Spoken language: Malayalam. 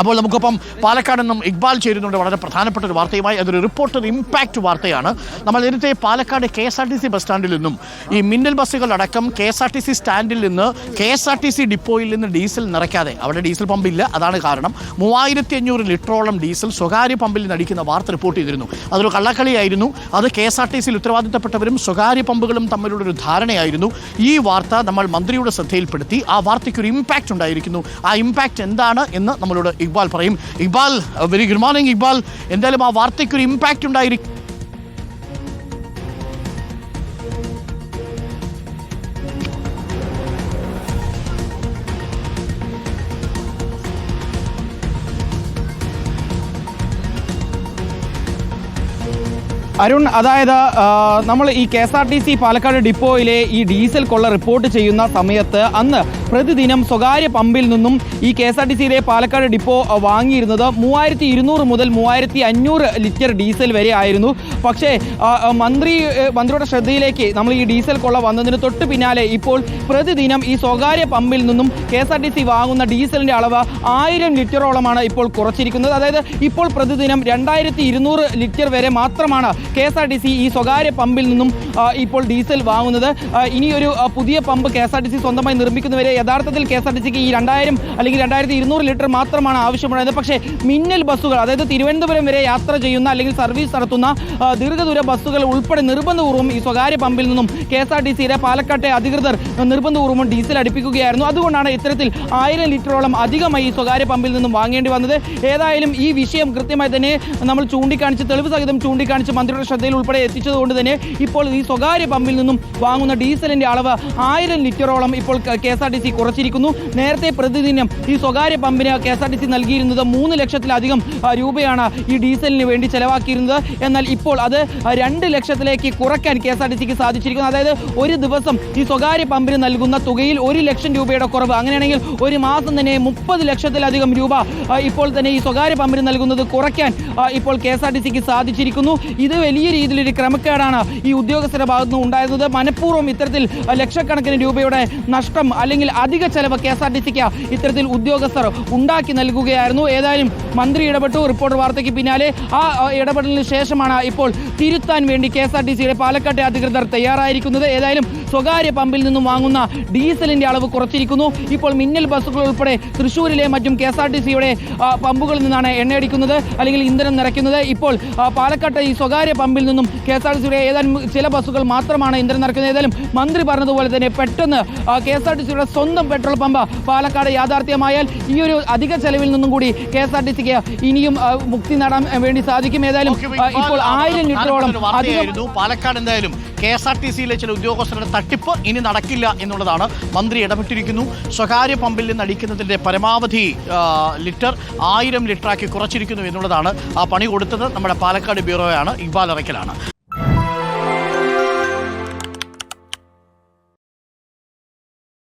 അപ്പോൾ നമുക്കൊപ്പം പാലക്കാട് നിന്നും ഇക്ബാൽ ചേരുന്നുണ്ട്. വളരെ പ്രധാനപ്പെട്ട ഒരു വാർത്തയുമായി അതൊരു റിപ്പോർട്ടർ ഇമ്പാക്റ്റ് വാർത്തയാണ്. നമ്മൾ നേരത്തെ Palakkad K S R T C bus സ്റ്റാൻഡിൽ നിന്നും ഈ മിന്നൽ ബസ്സുകളടക്കം K S R T C സ്റ്റാൻഡിൽ നിന്ന് K S R T C ഡിപ്പോയിൽ നിന്ന് ഡീസൽ നിറയ്ക്കാതെ അവിടെ ഡീസൽ പമ്പില്ല അതാണ് കാരണം. മൂവായിരത്തി അഞ്ഞൂറ് ലിറ്ററോളം ഡീസൽ സ്വകാര്യ പമ്പിൽ നിന്ന് അടിക്കുന്ന വാർത്ത റിപ്പോർട്ട് ചെയ്തിരുന്നു. അതൊരു കള്ളക്കളിയായിരുന്നു. അത് കെ എസ് ആർ ടി സിയിൽ ഉത്തരവാദിത്തപ്പെട്ടവരും സ്വകാര്യ പമ്പുകളും തമ്മിലുള്ള ഒരു ധാരണയായിരുന്നു. ഈ വാർത്ത നമ്മൾ മന്ത്രിയുടെ ശ്രദ്ധയിൽപ്പെടുത്തി ആ വാർത്തയ്ക്ക് ഒരു ഇമ്പാക്റ്റ് ഉണ്ടായിരിക്കുന്നു. ആ ഇമ്പാക്റ്റ് എന്താണ് എന്ന് നമ്മളോട് ഇക്ബാൽ പറയും. Iqbal very good morning Iqbal. എന്തായാലും ആ വാർത്തയ്ക്ക് ഒരു ഇമ്പാക്റ്റ് ഉണ്ടായിരിക്കും. അരുൺ അതായത് നമ്മൾ ഈ K S R T C Palakkad ഡിപ്പോയിലെ ഈ ഡീസൽ കൊള്ള റിപ്പോർട്ട് ചെയ്യുന്ന സമയത്ത് അന്ന് പ്രതിദിനം സ്വകാര്യ പമ്പിൽ നിന്നും ഈ കെ എസ് ആർ ടി സിയിലെ പാലക്കാട് ഡിപ്പോ വാങ്ങിയിരുന്നത് മൂവായിരത്തി ഇരുന്നൂറ് മുതൽ മൂവായിരത്തി അഞ്ഞൂറ് ലിറ്റർ ഡീസൽ വരെ ആയിരുന്നു. പക്ഷേ മന്ത്രി മന്ത്രിയുടെ ശ്രദ്ധയിലേക്ക് നമ്മൾ ഈ ഡീസൽ കൊള്ള വന്നതിന് തൊട്ട് പിന്നാലെ ഇപ്പോൾ പ്രതിദിനം ഈ സ്വകാര്യ പമ്പിൽ നിന്നും K S R T C വാങ്ങുന്ന ഡീസലിന്റെ അളവ് ആയിരം ലിറ്ററോളമാണ് ഇപ്പോൾ കുറച്ചിരിക്കുന്നത്. അതായത് ഇപ്പോൾ പ്രതിദിനം രണ്ടായിരത്തി ഇരുന്നൂറ് ലിറ്റർ വരെ മാത്രമാണ് K S R T C ഈ സ്വകാര്യ പമ്പിൽ നിന്നും ഇപ്പോൾ ഡീസൽ വാങ്ങുന്നത്. ഇനിയൊരു പുതിയ pump K S R T C സ്വന്തമായി നിർമ്മിക്കുന്നവരെ യഥാർത്ഥത്തിൽ കെ എസ് ആർ ടി സിക്ക് ഈ രണ്ടായിരം അല്ലെങ്കിൽ രണ്ടായിരത്തി ഇരുന്നൂറ് ലിറ്റർ മാത്രമാണ് ആവശ്യമുള്ളത്. പക്ഷേ മിന്നൽ ബസ്സുകൾ അതായത് തിരുവനന്തപുരം വരെ യാത്ര ചെയ്യുന്ന അല്ലെങ്കിൽ സർവീസ് നടത്തുന്ന ദീർഘദൂര ബസ്സുകൾ ഉൾപ്പെടെ നിർബന്ധപൂർവം ഈ സ്വകാര്യ പമ്പിൽ നിന്നും കെ എസ് ആർ ടി സിയിലെ പാലക്കാട്ടെ അധികൃതർ നിർബന്ധപൂർവം ഡീസൽ അടുപ്പിക്കുകയായിരുന്നു. അതുകൊണ്ടാണ് ഇത്തരത്തിൽ ആയിരം ലിറ്ററോളം അധികമായി ഈ സ്വകാര്യ പമ്പിൽ നിന്നും വാങ്ങേണ്ടി വന്നത്. ഏതായാലും ഈ വിഷയം കൃത്യമായി തന്നെ നമ്മൾ ചൂണ്ടിക്കാണിച്ച് തെളിവ് സഹിതം ചൂണ്ടിക്കാണിച്ച് മന്ത്രിയുടെ ശ്രദ്ധയിൽ ഉൾപ്പെടെ എത്തിച്ചതുകൊണ്ട് തന്നെ ഇപ്പോൾ ഈ സ്വകാര്യ പമ്പിൽ നിന്നും വാങ്ങുന്ന ഡീസലിന്റെ അളവ് ആയിരം ലിറ്ററോളം ഇപ്പോൾ K S R T C കുറച്ചിരിക്കുന്നു. നേരത്തെ പ്രതിദിനം ഈ സ്വകാര്യ പമ്പിന് K S R T C നൽകിയിരുന്നത് മൂന്ന് ലക്ഷത്തിലധികം രൂപയാണ് ഈ ഡീസലിന് വേണ്ടി ചെലവാക്കിയിരുന്നത്. എന്നാൽ ഇപ്പോൾ അത് രണ്ട് ലക്ഷത്തിലേക്ക് കുറയ്ക്കാൻ കെ എസ് ആർ ടി സിക്ക് സാധിച്ചിരിക്കുന്നു. അതായത് ഒരു ദിവസം ഈ സ്വകാര്യ പമ്പിന് നൽകുന്ന തുകയിൽ ഒരു ലക്ഷം രൂപയുടെ കുറവ്. അങ്ങനെയാണെങ്കിൽ ഒരു മാസം തന്നെ മുപ്പത് ലക്ഷത്തിലധികം രൂപ ഇപ്പോൾ തന്നെ ഈ സ്വകാര്യ പമ്പിന് നൽകുന്നത് കുറയ്ക്കാൻ ഇപ്പോൾ കെ എസ് ആർ ടി സിക്ക് സാധിച്ചിരിക്കുന്നു. ഇത് വലിയ രീതിയിലൊരു ക്രമക്കേടാണ് ഈ ഉദ്യോഗസ്ഥരുടെ ഭാഗത്തു നിന്ന് ഉണ്ടായിരുന്നത്. മനഃപൂർവം ഇത്തരത്തിൽ ലക്ഷക്കണക്കിന് രൂപയുടെ നഷ്ടം അല്ലെങ്കിൽ അധിക ചെലവ് കെ എസ് ആർ ടി സിക്ക് ഇത്തരത്തിൽ ഉദ്യോഗസ്ഥർ ഉണ്ടാക്കി നൽകുകയായിരുന്നു. ഏതായാലും മന്ത്രി ഇടപെട്ടു. റിപ്പോർട്ടർ വാർത്തയ്ക്ക് പിന്നാലെ. ആ ഇടപെടലിന് ശേഷമാണ് ഇപ്പോൾ തിരുത്താൻ വേണ്ടി കെ എസ് ആർ ടി സിയുടെ പാലക്കാട്ടെ അധികൃതർ തയ്യാറായിരിക്കുന്നത്. ഏതായാലും സ്വകാര്യ പമ്പിൽ നിന്നും വാങ്ങുന്ന ഡീസലിന്റെ അളവ് കുറച്ചിരിക്കുന്നു. ഇപ്പോൾ മിന്നൽ ബസ്സുകൾ ഉൾപ്പെടെ തൃശ്ശൂരിലെ മറ്റും കെ എസ് ആർ ടി സിയുടെ പമ്പുകളിൽ നിന്നാണ് എണ്ണയടിക്കുന്നത് അല്ലെങ്കിൽ ഇന്ധനം നിറയ്ക്കുന്നത്. ഇപ്പോൾ പാലക്കാട്ടെ ഈ സ്വകാര്യ പമ്പിൽ നിന്നും കെ എസ് ആർ ടി സിയുടെ ഏതാനും ചില ബസ്സുകൾ മാത്രമാണ് ഇന്ധനം നിറയ്ക്കുന്നത്. ഏതായാലും മന്ത്രി പറഞ്ഞതുപോലെ തന്നെ പെട്ടെന്ന് കെ എസ് ആർ ടി സിയുടെ സ്വന്തം പെട്രോൾ പമ്പ് പാലക്കാട് യാഥാർത്ഥ്യമായാൽ ഈ ഒരു അധിക ചെലവിൽ നിന്നും കൂടി കെ എസ് ആർ ടി സിക്ക് ഇനിയും മുക്തി നേടാൻ വേണ്ടി സാധിക്കും. ഏതായാലും ഇപ്പോൾ ആയിരം ലിറ്ററോളം അധികം പാലക്കാട് എന്തായാലും കെ എസ് ആർ ടി സിയിലെ ചില ഉദ്യോഗസ്ഥരുടെ തട്ടിപ്പ് ഇനി നടക്കില്ല എന്നുള്ളതാണ് മന്ത്രി ഇടപെട്ടിരിക്കുന്നു. സ്വകാര്യ പമ്പിൽ നിന്ന് അടിക്കുന്നതിന്റെ പരമാവധി ലിറ്റർ ആയിരം ലിറ്ററാക്കി കുറച്ചിരിക്കുന്നു എന്നുള്ളതാണ് ആ പണി കൊടുത്തത്. നമ്മുടെ പാലക്കാട് ബ്യൂറോയാണ് ഇക്ബാൽ ഇറക്കലാണ്